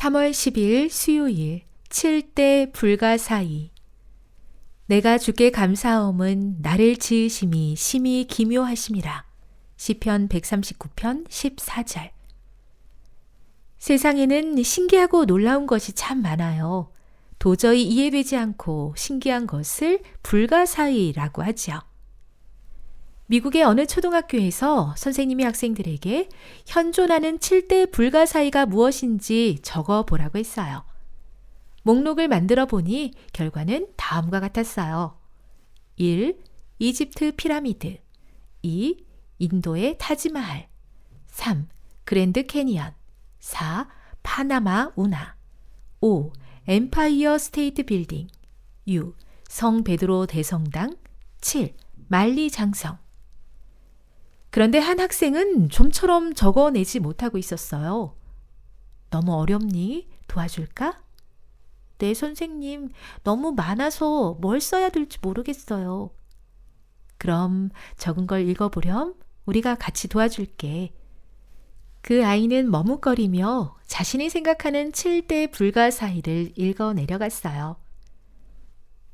3월 10일 수요일 7대 불가사의 내가 주께 감사함은 나를 지으심이 심히 기묘하심이라. 시편 139편 14절 세상에는 신기하고 놀라운 것이 참 많아요. 도저히 이해되지 않고 신기한 것을 불가사의라고 하지요. 미국의 어느 초등학교에서 선생님이 학생들에게 현존하는 7대 불가 사의가 무엇인지 적어 보라고 했어요. 목록을 만들어 보니 결과는 다음과 같았어요. 1. 이집트 피라미드 2. 인도의 타지마할 3. 그랜드 캐니언 4. 파나마 운하 5. 엠파이어 스테이트 빌딩 6. 성 베드로 대성당 7. 만리 장성 그런데 한 학생은 좀처럼 적어내지 못하고 있었어요. 너무 어렵니? 도와줄까? 네, 선생님. 너무 많아서 뭘 써야 될지 모르겠어요. 그럼 적은 걸 읽어보렴. 우리가 같이 도와줄게. 그 아이는 머뭇거리며 자신이 생각하는 7대 불가사의를 읽어 내려갔어요.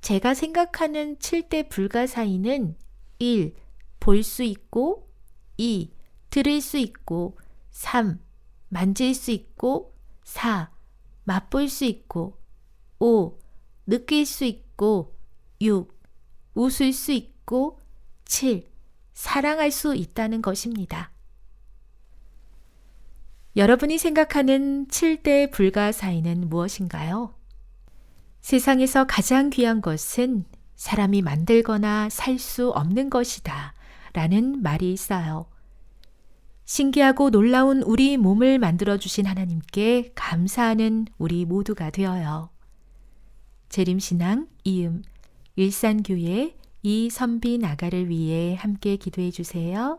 제가 생각하는 7대 불가사의는 1. 볼 수 있고 2. 들을 수 있고 3. 만질 수 있고 4. 맛볼 수 있고 5. 느낄 수 있고 6. 웃을 수 있고 7. 사랑할 수 있다는 것입니다. 여러분이 생각하는 7대 불가사의는 무엇인가요? 세상에서 가장 귀한 것은 사람이 만들거나 살 수 없는 것이다. 라는 말이 있어요. 신기하고 놀라운 우리 몸을 만들어주신 하나님께 감사하는 우리 모두가 되어요. 재림신앙 이음 일산교회 이선비 나가를 위해 함께 기도해 주세요.